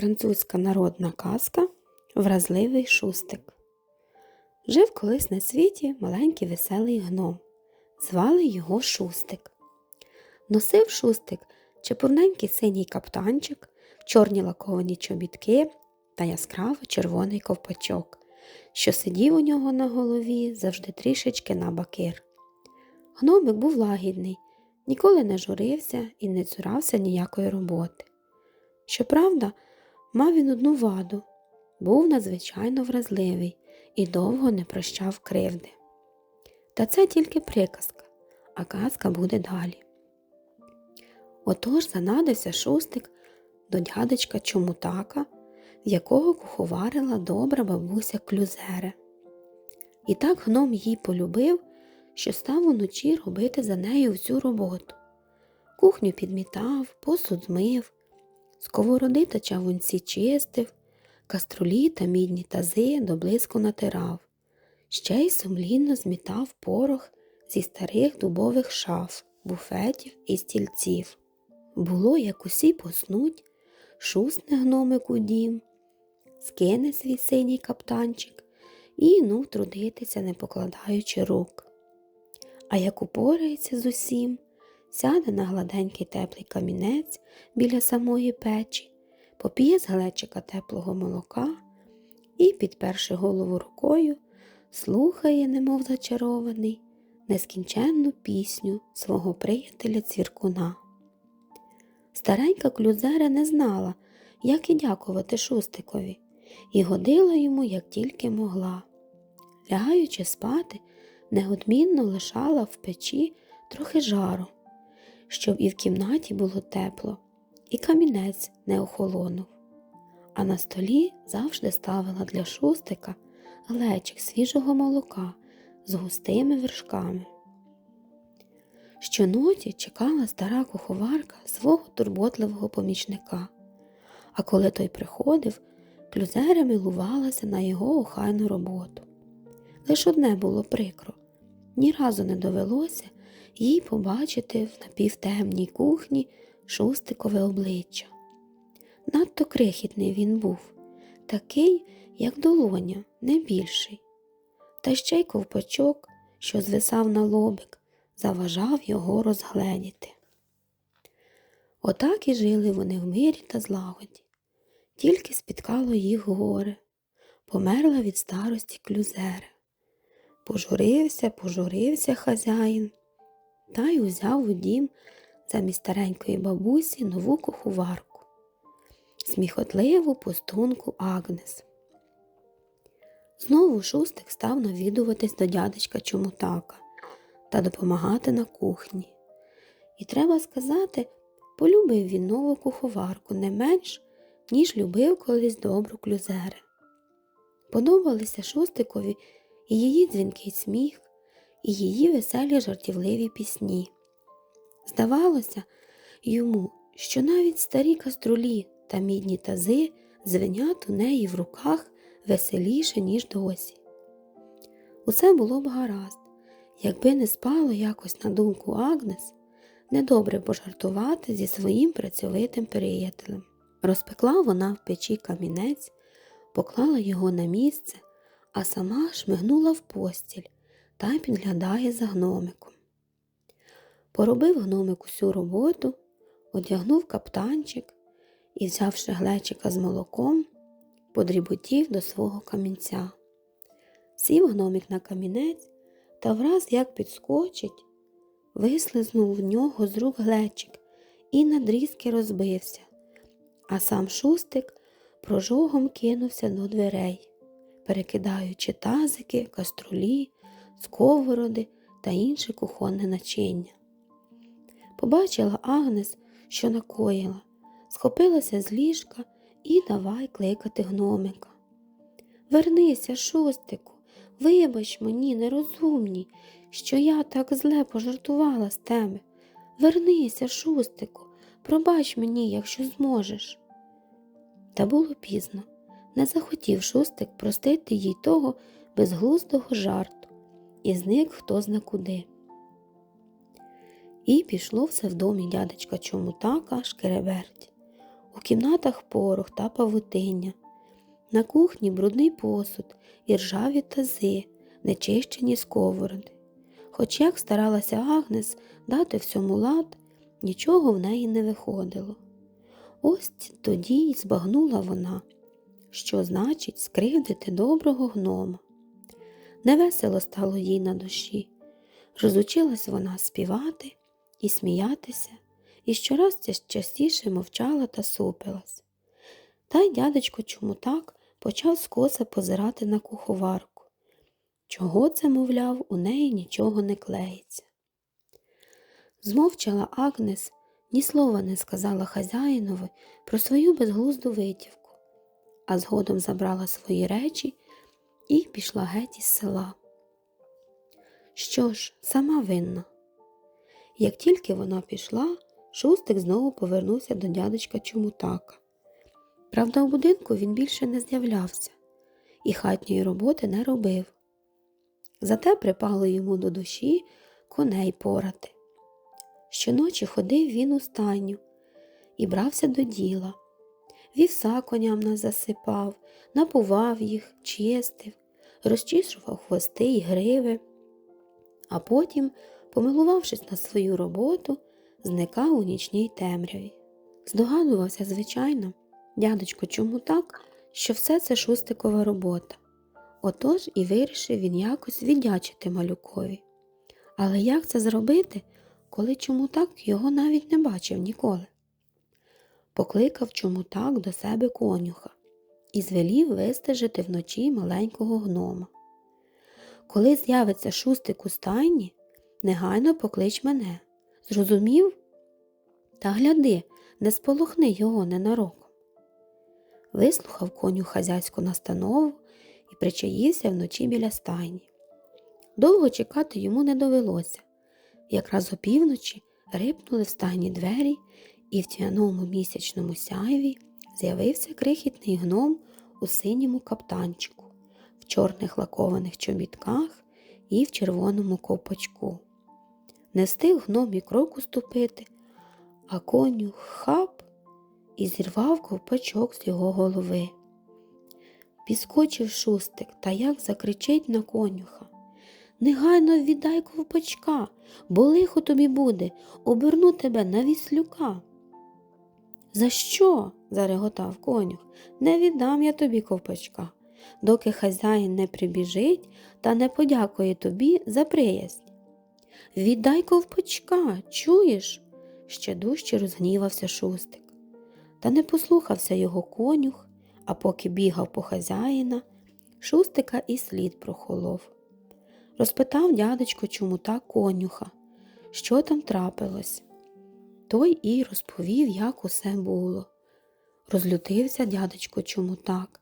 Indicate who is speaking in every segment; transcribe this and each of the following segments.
Speaker 1: Французька народна казка Вразливий шустик. Жив колись на світі маленький веселий гном. Звали його Шустик. Носив шустик чепурненький синій каптанчик, чорні лаковані чобітки та яскраво червоний ковпачок, що сидів у нього на голові завжди трішечки на бакир. Гномик був лагідний, ніколи не журився і не цурався ніякої роботи. Щоправда, мав він одну ваду був надзвичайно вразливий і довго не прощав кривди. Та це тільки приказка, а казка буде далі. Отож занадився шустик до дядечка Чомутака, в якого куховарила добра бабуся Клюзере. І так гном її полюбив, що став уночі робити за нею всю роботу. Кухню підмітав, посуд змив, сковороди та чавунці чистив, каструлі та мідні тази до блиску натирав, ще й сумлінно змітав порох зі старих дубових шаф, буфетів і стільців. Було, як усі поснуть, шусне гномик у дім, скине свій синій каптанчик і ну трудитися, не покладаючи рук. А як упорається з усім, сяде на гладенький теплий камінець біля самої печі, поп'є з глечика теплого молока і, підперши голову рукою, слухає, немов зачарований, нескінченну пісню свого приятеля цвіркуна. Старенька клюзера не знала, як і дякувати шустикові, і годила йому, як тільки могла. Лягаючи спати, неодмінно лишала в печі трохи жару, щоб і в кімнаті було тепло, і камінець не охолонув. А на столі завжди ставила для шустика глечик свіжого молока з густими вершками. Щоноті чекала стара куховарка свого турботливого помічника, а коли той приходив, клюзера милувалася на його охайну роботу. Лиш одне було прикро ні разу не довелося їй побачити в напівтемній кухні шустикове обличчя. Надто крихітний він був, такий, як долоня, не більший. Та ще й ковпачок, що звисав на лобик, заважав його розгледіти. Отак і жили вони в мирі та злагоді. Тільки спіткало їх горе, померла від старості клюзера. Пожурився, пожурився хазяїн, та й узяв у дім замість старенької бабусі нову куховарку, сміхотливу пустунку Агнес. Знову шустик став навідуватись до дядечка Чомутака та допомагати на кухні. І треба сказати, полюбив він нову куховарку не менш, ніж любив колись добру клюзери. Подобалися шустикові і її дзвінкий сміх, і її веселі жартівливі пісні. Здавалося йому, що навіть старі каструлі та мідні тази звенять у неї в руках веселіше, ніж досі. Усе було б гаразд, якби не спало якось на думку Агнес, недобре пожартувати зі своїм працьовитим приятелем. Розпекла вона в печі камінець, поклала його на місце, а сама шмигнула в постіль та підглядає за гномиком. Поробив гномик усю роботу, одягнув каптанчик і, взявши глечика з молоком, подріботів до свого камінця. Сів гномик на камінець та враз як підскочить, вислизнув в нього з рук глечик і надрізки розбився, а сам шустик прожогом кинувся до дверей, перекидаючи тазики, каструлі, сковороди та інше кухонне начиння. Побачила Агнес, що накоїла, схопилася з ліжка і давай кликати гномика. Вернися, шустику, вибач мені, нерозумній, що я так зле пожартувала з тебе. Вернися, шустику, пробач мені, якщо зможеш. Та було пізно. Не захотів шустик простити їй того безглуздого жарту і зник хто зна куди. І пішло все в домі дядечка Чомутака шкереберть. У кімнатах порох та павутиння. На кухні брудний посуд і ржаві тази, нечищені сковороди. Хоч як старалася Агнес дати всьому лад, нічого в неї не виходило. Ось тоді й збагнула вона, що значить скривдити доброго гнома. Невесело стало їй на душі. Розучилась вона співати і сміятися, і щораз частіше мовчала та супилась. Та й дядечко чому так почав скоса позирати на куховарку. Чого це, мовляв, у неї нічого не клеїться. Змовчала Агнес, ні слова не сказала хазяїнові про свою безглузду витівку, а згодом забрала свої речі і пішла геть із села. Що ж, сама винна. Як тільки вона пішла, шустик знову повернувся до дядечка Чомутака. Правда, у будинку він більше не з'являвся і хатньої роботи не робив. Зате припало йому до душі коней порати. Щоночі ходив він у стайню і брався до діла. Вівса коням нас засипав, напував їх, чистив, розчісував хвости й гриви, а потім, помилувавшись на свою роботу, зникав у нічній темряві. Здогадувався, звичайно, дядечко, чому так, що все це шустикова робота. Отож і вирішив він якось віддячити малюкові. Але як це зробити, коли чому так його навіть не бачив ніколи? Покликав чому так до себе конюха і звелів вистежити вночі маленького гнома. Коли з'явиться шустик у стайні, негайно поклич мене. Зрозумів? Та гляди, не сполохни його ненароком. Вислухав коню хазяйську настанову і причаївся вночі біля стайні. Довго чекати йому не довелося. Якраз опівночі рипнули в стайні двері, і в тьмяному місячному сяйві з'явився крихітний гном у синьому каптанчику, в чорних лакованих чобітках і в червоному копачку. Не встиг гном і кроку ступити, а коню хап і зірвав ковпачок з його голови. Підскочив шустик та як закричить на конюха. Негайно віддай ковпачка, бо лихо тобі буде, оберну тебе на віслюка. За що? зареготав конюх. Не віддам я тобі ковпачка, доки хазяїн не прибіжить та не подякує тобі за приязнь. Віддай ковпачка, чуєш? ще дужче розгнівався шустик. Та не послухався його конюх, а поки бігав по хазяїна, шустика і слід прохолов. Розпитав дядечко чому так конюха, що там трапилось. Той і розповів, як усе було. Розлютився дядечко чому так,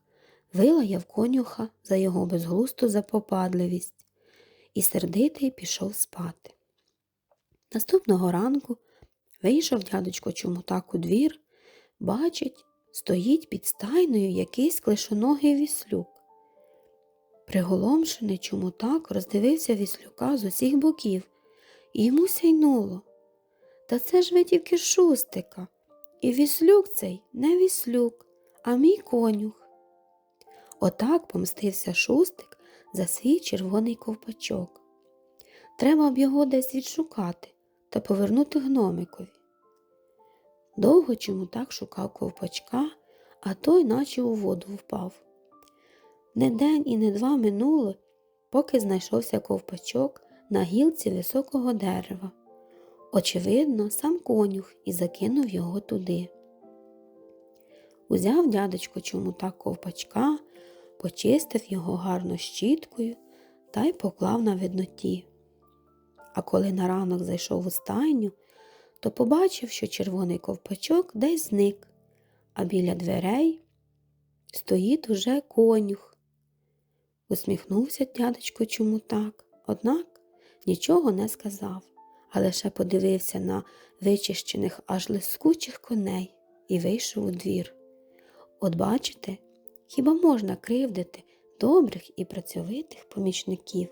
Speaker 1: вилаяв конюха за його безглусту запопадливість і сердитий пішов спати. Наступного ранку вийшов дядечко чому так у двір, бачить, стоїть під стайною якийсь клишоногий віслюк. Приголомшений чому так роздивився віслюка з усіх боків, і йому сяйнуло. Та це ж витівки шустика, і віслюк цей не віслюк, а мій конюх. Отак помстився шустик за свій червоний ковпачок. Треба б його десь відшукати та повернути гномикові. Довго чому так шукав ковпачка, а той наче у воду впав. Не день і не два минуло, поки знайшовся ковпачок на гілці високого дерева. Очевидно, сам конюх і закинув його туди. Узяв дядечко чому так ковпачка, почистив його гарно щіткою та й поклав на видноті. А коли на ранок зайшов у стайню, то побачив, що червоний ковпачок десь зник, а біля дверей стоїть уже конюх. Усміхнувся дядечко чому так, однак нічого не сказав, а лише подивився на вичищених аж лискучих коней і вийшов у двір. От бачите, хіба можна кривдити добрих і працьовитих помічників?